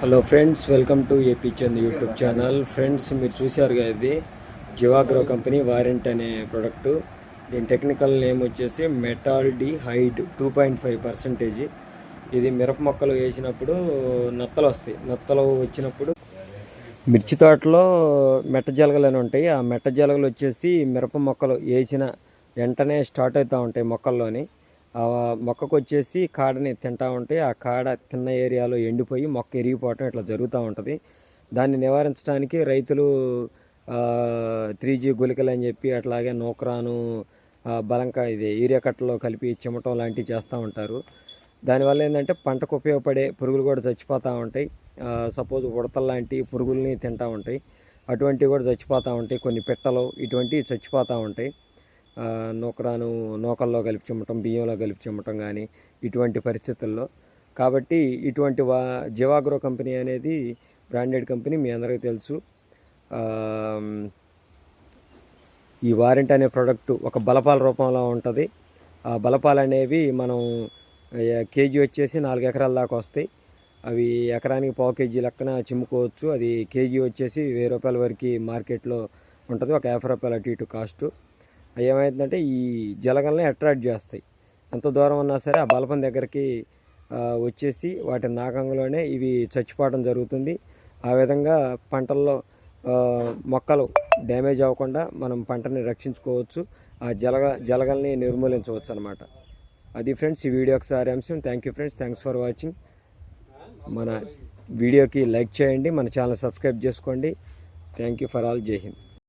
Hello friends welcome to AP Chand YouTube channel. Friends మీరు చూశారు కదా ఇది జివాగ్రో కంపెనీ వారెంట్ అనే ప్రోడక్టు దీని టెక్నికల్ నేమ్ వచ్చేసి metaldehyde two point five percentage. ఇది మిరప మొక్కలు వేసినప్పుడు నత్తలు వస్తాయి. నత్తలు వచ్చినప్పుడు మిర్చి తోటలో మెట్ట జలగలు అని ఉంటాయి. ఆ మెట్ట జలగలు వచ్చేసి మిరప మొక్కలు వేసిన వెంటనే స్టార్ట్ అవుతూ ఉంటాయి మొక్కల్లోని. మొక్కకు వచ్చేసి కాడని తింటూ ఉంటాయి ఆ కాడ తిన్న ఏరియాలో ఎండిపోయి మొక్క ఎరిగిపోవటం ఇట్లా జరుగుతూ ఉంటుంది. దాన్ని నివారించడానికి రైతులు త్రీ జీ గుళికలు అని చెప్పి అట్లాగే నూక్రాను బలంకా ఇది యూరియా కట్టలో కలిపి చిమ్మటం లాంటివి చేస్తూ ఉంటారు. దానివల్ల ఏంటంటే పంటకు ఉపయోగపడే పురుగులు కూడా చచ్చిపోతూ ఉంటాయి. సపోజ్ ఉడతలు లాంటి పురుగుల్ని తింటూ ఉంటాయి. అటువంటివి కూడా చచ్చిపోతూ ఉంటాయి. కొన్ని పిట్టలు ఇటువంటివి చచ్చిపోతూ ఉంటాయి. నూకరాను నూకల్లో కలిపి చిమ్మటం బియ్యంలో కలిపి చిమ్మటం కానీ ఇటువంటి పరిస్థితుల్లో. కాబట్టి ఇటువంటి వా జివాగ్రో కంపెనీ అనేది బ్రాండెడ్ కంపెనీ మీ అందరికీ తెలుసు. ఈ వారెంట్ అనే ప్రోడక్ట్ ఒక బలపాల రూపంలో ఉంటుంది. ఆ బలపాలు అనేవి మనం కేజీ వచ్చేసి నాలుగు ఎకరాల దాకా వస్తాయి. అవి ఎకరానికి పావు కేజీ లెక్కన చిమ్ముకోవచ్చు. అది కేజీ వచ్చేసి వెయ్యి రూపాయల వరకు మార్కెట్లో ఉంటుంది. ఒక యాభై రూపాయలు అటు ఇటు కాస్ట్. ఏమవుతుందంటే ఈ జలగల్ని అట్రాక్ట్ చేస్తాయి. ఎంత దూరం ఉన్నా సరే ఆ బలపం దగ్గరికి వచ్చేసి వాటి నాకంలోనే ఇవి చచ్చిపోవడం జరుగుతుంది. ఆ విధంగా పంటల్లో మొక్కలు డ్యామేజ్ అవ్వకుండా మనం పంటని రక్షించుకోవచ్చు. ఆ జలగ జలగల్ని నిర్మూలించవచ్చు అనమాట అది ఫ్రెండ్స్ ఈ వీడియో ఒకసారి అంశం. Thank you friends thanks for watching మన వీడియోకి లైక్ చేయండి. మన ఛానల్ సబ్స్క్రైబ్ చేసుకోండి. Thank you for all Jai Hind.